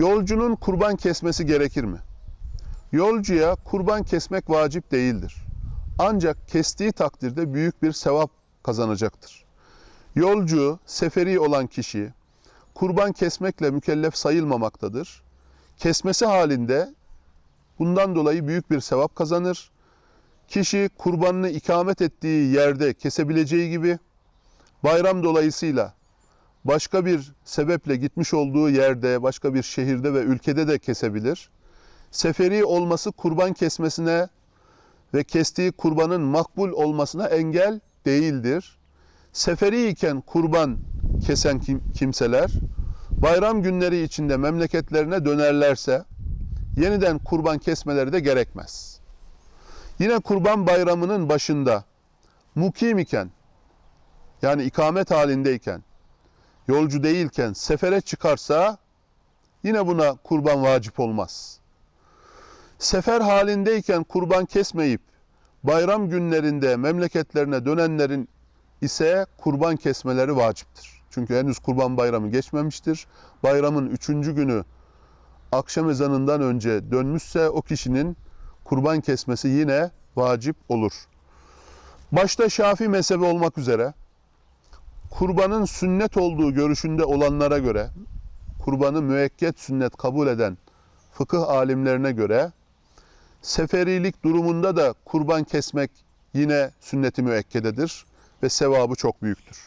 Yolcunun kurban kesmesi gerekir mi? Yolcuya kurban kesmek vacip değildir. Ancak kestiği takdirde büyük bir sevap kazanacaktır. Yolcu, seferi olan kişi kurban kesmekle mükellef sayılmamaktadır. Kesmesi halinde bundan dolayı büyük bir sevap kazanır. Kişi kurbanını ikamet ettiği yerde kesebileceği gibi bayram dolayısıyla başka bir sebeple gitmiş olduğu yerde, başka bir şehirde ve ülkede de kesebilir. Seferi olması kurban kesmesine ve kestiği kurbanın makbul olmasına engel değildir. Seferi iken kurban kesen kim- kimseler bayram günleri içinde memleketlerine dönerlerse yeniden kurban kesmeleri de gerekmez. Yine kurban bayramının başında mukim iken yani ikamet halindeyken yolcu değilken sefere çıkarsa yine buna kurban vacip olmaz. Sefer halindeyken kurban kesmeyip bayram günlerinde memleketlerine dönenlerin ise kurban kesmeleri vaciptir. Çünkü henüz kurban bayramı geçmemiştir. Bayramın üçüncü günü akşam ezanından önce dönmüşse o kişinin kurban kesmesi yine vacip olur. Başta Şafii mezhebi olmak üzere kurbanın sünnet olduğu görüşünde olanlara göre, kurbanı müekket sünnet kabul eden fıkıh alimlerine göre seferilik durumunda da kurban kesmek yine sünnet-i müekkededir ve sevabı çok büyüktür.